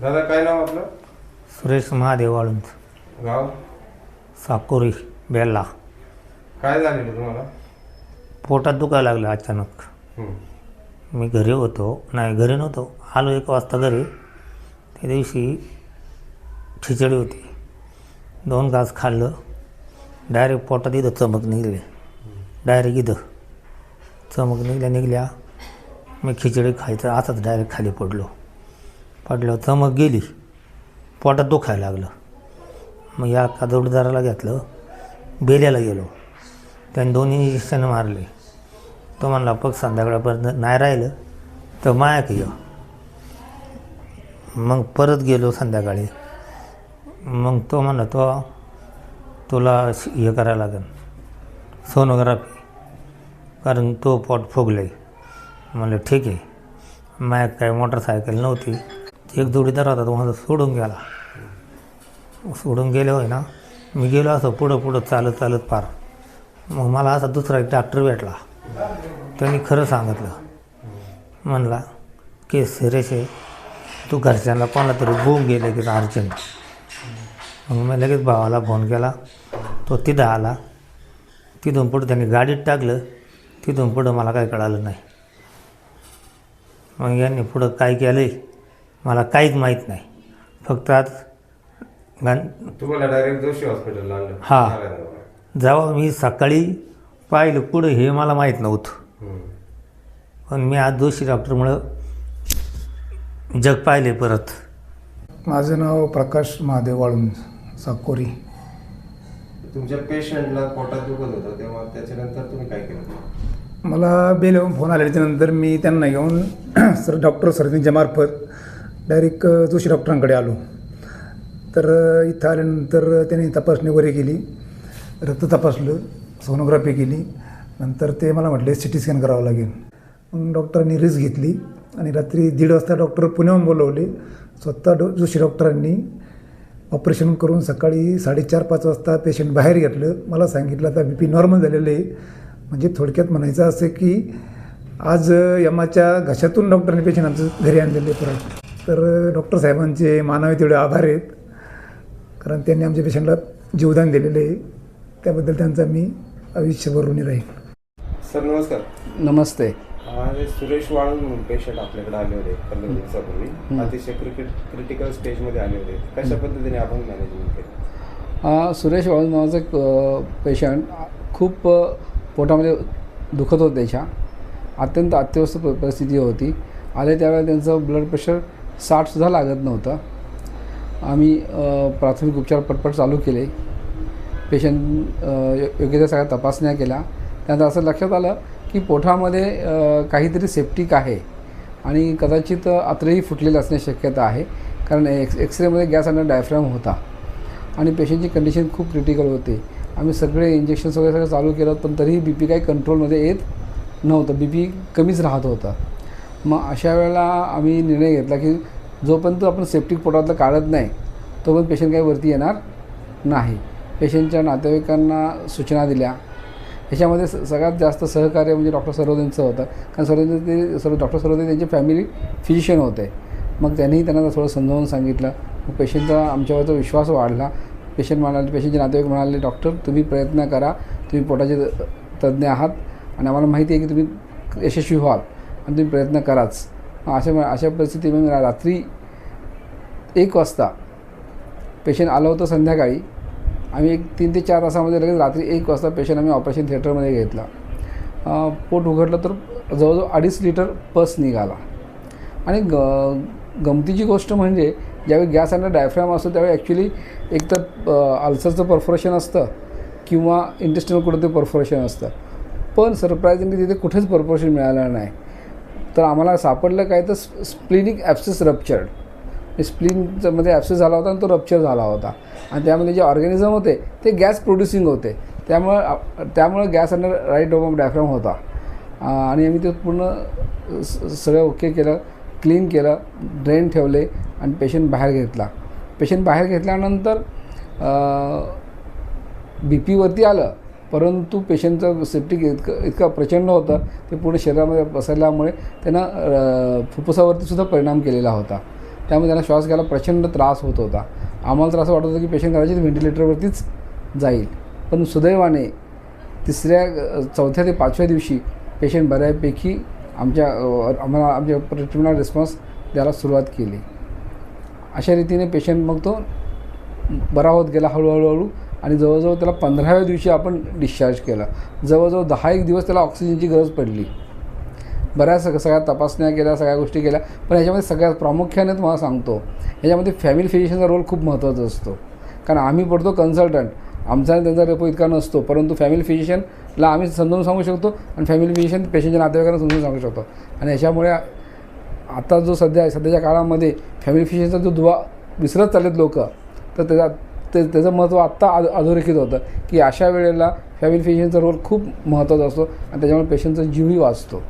दादा काय नाव आपलं? सुरेश महादेव वाळुंज. गाव? साकोरी बेल्ला. काय झालेलं तुम्हाला? पोटात दुखायला लागलं अचानक. मी घरी होतो. नाही घरी नव्हतो. आलो एक वाजता घरी. त्या दिवशी खिचडी होती. दोन घास खाल्लं. डायरेक्ट पोटात इथं चमक निघले. डायरेक्ट इथं. चमक निघल्या निघल्या मी खिचडी खायचं असंच डायरेक्ट खाली पडलो. पडलं होतं मग गेली पोटात दुखायला लागलं. मग या का जोडीदाराला घेतलं. बेल्याला गेलो. त्याने दोन्ही इंजेक्शन मारले. तो म्हणला पग संध्याकाळपर्यंत नाही राहिलं तर मायाक ये मग परत गेलो संध्याकाळी. मग तो म्हणला तो तुला श- हे करायला लागेल. सोनोग्राफी. कारण तो पोट फुगलं आहे म्हणलं ठीक आहे. मायाक काय मोटरसायकल नव्हती. एक जोडीदार होता तो माझा सोडून गेला. सोडून गेले होय ना मी गेलो असं पुढं पुढं चालत चालत पार. मग मला असा दुसरा एक डॉक्टर भेटला. त्यांनी खरं सांगितलं. म्हणला की सिरियस आहे. तू घरच्यांना कोणाला तरी बोंब गेले की अर्जंट. मग मी लगेच भावाला फोन केला. तो तिथं आला. तिथून पुढं त्यांनी गाडीत टाकलं. तिथून पुढं मला काही कळालं नाही. मग यांनी पुढं काय केलं मला काहीच माहीत नाही फक्त आज गान तुम्हाला डायरेक्ट जोशी हॉस्पिटलला आणलं हा. नारायणगावला. जेव्हा मी सकाळी पाहिलं कुठं हे मला माहीत नव्हतं. पण मी आज जोशी डॉक्टरमुळं जग पाहिले परत माझं नाव प्रकाश महादेव वाळुंज साकोरी तुमच्या पेशंटला पोटात दुखत होतं तेव्हा त्याच्यानंतर तुम्ही काय केलं मला बेल येऊन फोन आल्याच्यानंतर मी त्यांना घेऊन सर डॉक्टर सरनीच्या मार्फत डायरेक्ट जोशी डॉक्टरांकडे आलो. तर इथं आल्यानंतर त्यांनी तपासणी वगैरे केली. रक्त तपासलं सोनोग्राफी केली. नंतर ते मला म्हटले सी टी स्कॅन करावं लागेल. मग डॉक्टरांनी रिस्क घेतली आणि रात्री दीड वाजता डॉक्टर पुण्याहून बोलवले. स्वतः डॉ जोशी डॉक्टरांनी ऑपरेशन करून सकाळी साडेचार पाच वाजता पेशंट बाहेर घेतलं. मला सांगितलं आता बी पी नॉर्मल झालेलं आहे. म्हणजे थोडक्यात म्हणायचं असं की आज यमाच्या घशातून डॉक्टरने पेशंट आमचं घरी आणलेले परत. तर डॉक्टर साहेबांचे मानावे तेवढे आभार आहेत. कारण त्यांनी आमच्या पेशंटला जीवदान दिलेलं आहे. त्याबद्दल त्यांचा मी आयुष्यभर ऋणी राहील सर नमस्कार. नमस्ते. सुरेश वाळून म्हणून पेशंट आपल्याकडे आले होते पंधरा दिवसापूर्वी. अतिशय क्रिकेट क्रिटिकल स्टेजमध्ये आले होते. कशा पद्धतीने आपण मॅनेजमेंट केलं? हा सुरेश वाळून नावाचा एक पेशंट खूप अ, पोटामध्ये दुखत होतं त्याच्या. अत्यंत अत्यवस्थ प- परिस्थिती होती. आले त्यावेळेला त्यांचं ब्लड प्रेशर साठसुद्धा लागत नव्हता. आम्ही प्राथमिक उपचार पटपट चालू केले. पेशंट योग्य त्या सगळ्या तपासण्या केल्या. त्यानंतर असं लक्षात आलं की पोठामध्ये काहीतरी सेप्टिक आहे आणि कदाचित आतरेही फुटलेलं असण्याची शक्यता आहे. कारण एक्स एक्सरेमध्ये गॅस आणि डायफ्राम होता आणि पेशंटची कंडिशन खूप क्रिटिकल होती. आम्ही सगळे इंजेक्शन्स वगैरे सगळं चालू केलं पण तरीही बी पी काही कंट्रोलमध्ये येत नव्हतं. बी पी कमीच राहत होतं. मग अशा वेळेला आम्ही निर्णय घेतला की जोपर्यंत आपण सेप्टिक पोटातलं काढत नाही तोपर्यंत पेशंट काही वरती येणार नाही. पेशंटच्या नातेवाईकांना सूचना दिल्या. ह्याच्यामध्ये स सगळ्यात जास्त सहकार्य म्हणजे डॉक्टर सरोदेंचं होतं. कारण सरोदे ते सर्व डॉक्टर सरोदे त्यांचे फॅमिली फिजिशियन होते. मग त्यांनीही त्यांना थोडं समजावून सांगितलं. मग पेशंटचा आमच्यावरचा विश्वास वाढला. पेशंट म्हणाले पेशंटचे नातेवाईक म्हणाले डॉक्टर तुम्ही प्रयत्न करा. तुम्ही पोटाचे त- तज्ज्ञ आहात आणि आम्हाला माहिती आहे की तुम्ही यशस्वी व्हाल. आणि तुम्ही प्रयत्न कराच. मग अशा अशा परिस्थितीमध्ये मी रात्री एक वाजता पेशंट आलं होतं संध्याकाळी. आम्ही एक तीन ते चार तासामध्ये लगेच रात्री एक वाजता पेशंट आम्ही ऑपरेशन थिएटरमध्ये घेतला. पोट उघडलं तर जवळजवळ अडीच लिटर पस निघाला. आणि ग गमतीची गोष्ट म्हणजे ज्यावेळी गॅस आणि डायफ्राम असतो त्यावेळी ॲक्च्युली एक तर अल्सरचं परफोरेशन असतं किंवा इंटेस्टिनल कुठं ते परफोरेशन असतं. पण सरप्रायझिंगली तिथे कुठेच परफोरेशन मिळालं नाही. तर आम्हाला सापडलं काय तर स्प्लिनिक ॲप्सेस रप्चर्ड स्प्लिनचं मध्ये ॲप्सेस झाला होता आणि तो रप्चर झाला होता. आणि त्यामध्ये जे ऑर्गॅनिझम होते ते गॅस प्रोड्युसिंग होते. त्यामुळं त्यामुळं gas under right dome diaphragm होता. आणि आम्ही ते पूर्ण स- सगळं ओके केलं क्लीन केलं ड्रेन ठेवले आणि पेशंट बाहेर घेतला. पेशंट बाहेर घेतल्यानंतर बी पीवरती आलं. परंतु पेशंटचं सेप्टिक इतकं इतकं प्रचंड होता ते पूर्ण शरीरामध्ये पसरल्यामुळे त्यांना फुफ्फुसावरतीसुद्धा परिणाम केलेला होता. त्यामुळे त्यांना श्वास घ्यायला प्रचंड त्रास होत होता. आम्हाला तर असं वाटत होतं की पेशंट कदाचित व्हेंटिलेटरवरतीच जाईल. पण सुदैवाने तिसऱ्या चौथ्या ते पाचव्या दिवशी पेशंट बऱ्यापैकी आमच्या आम्हाला आमच्या ट्रीटमेंटला रिस्पॉन्स द्यायला सुरुवात केली. अशा रीतीने पेशंट मग तो बरा होत गेला हळूहळू हळू आणि जवळजवळ त्याला पंधराव्या दिवशी आपण डिस्चार्ज केला. जवळजवळ दहा एक दिवस त्याला ऑक्सिजनची गरज पडली. बऱ्याच सग सगळ्या तपासण्या केल्या सगळ्या गोष्टी केल्या. पण याच्यामध्ये सगळ्यात प्रामुख्याने तुम्हाला सांगतो याच्यामध्ये फॅमिली फिजिशियनचा रोल खूप महत्त्वाचा असतो. कारण आम्ही पडतो कन्सल्टंट आमचा आणि त्यांचा रेपो इतका नसतो. परंतु फॅमिली फिजिशियनला आम्ही समजावून सांगू शकतो आणि फॅमिली फिजिशियन पेशंटच्या नातेवाईकांना समजून सांगू शकतो. आणि याच्यामुळे आता जो सध्या सध्याच्या काळामध्ये फॅमिली फिजिशियनचा जो दुवा विसरत चाललेत लोक तर त्याचा ते त्याचं महत्त्व आत्ता अध अधोरेखित होतं की अशा वेळेला फॅमिली फिजिशियनचा रोल खूप महत्त्वाचा असतो आणि त्याच्यामुळे पेशंटचा जीवही वाचतो.